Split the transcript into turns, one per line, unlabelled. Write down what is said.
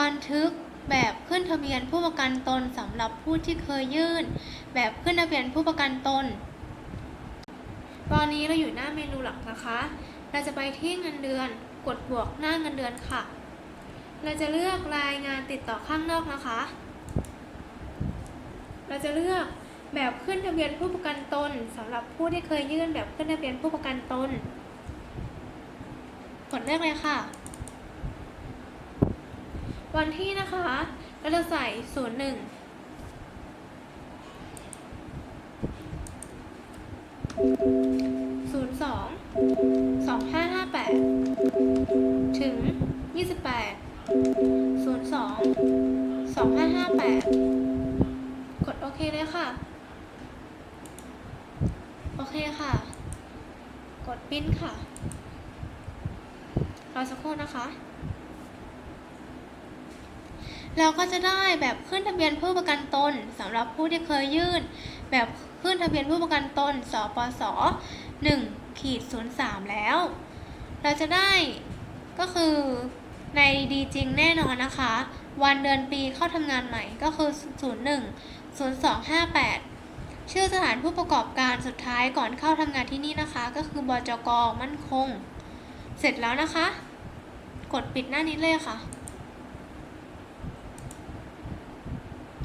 บันทึกแบบขึ้นทะเบียนผู้ประกันตนสำหรับผู้ที่เคยยื่น แบบขึ้นทะเบียนผู้ประกันตน ตอนนี้เราอยู่หน้าเมนูหลักนะคะ เราจะไปที่เงินเดือน กดบวกหน้าเงินเดือนค่ะ เราจะเลือกรายงานติดต่อข้างนอกนะคะ เราจะเลือกแบบขึ้นทะเบียนผู้ประกันตนสำหรับผู้ที่เคยยื่นแบบขึ้นทะเบียนผู้ประกันตน กดเลือกเลยค่ะ วันที่นะคะเราจะใส่ศูนย์หนึ่งศูนย์สองสองห้าห้าแปดถึงยี่สิบแปดศูนย์สองสองห้าห้าแปดกดโอเคเลยค่ะ โอเคค่ะ กดปิ้นค่ะรอสักครู่นะคะ เราก็จะได้แบบขึ้นทะเบียนผู้ประกันตนสำหรับผู้ที่เคยยื่น แบบขึ้นทะเบียนผู้ประกันตน สปส1ขีด03 แล้ว เราจะได้ก็คือในดีจริงแน่นอนนะคะ วันเดือนปีเข้าทำงานใหม่ก็คือ 01 0258 ชื่อสถานผู้ประกอบการสุดท้ายก่อนเข้าทำงานที่นี่นะคะ ก็คือบจกมั่นคง เสร็จแล้วนะคะ กดปิดหน้านี้เลยค่ะ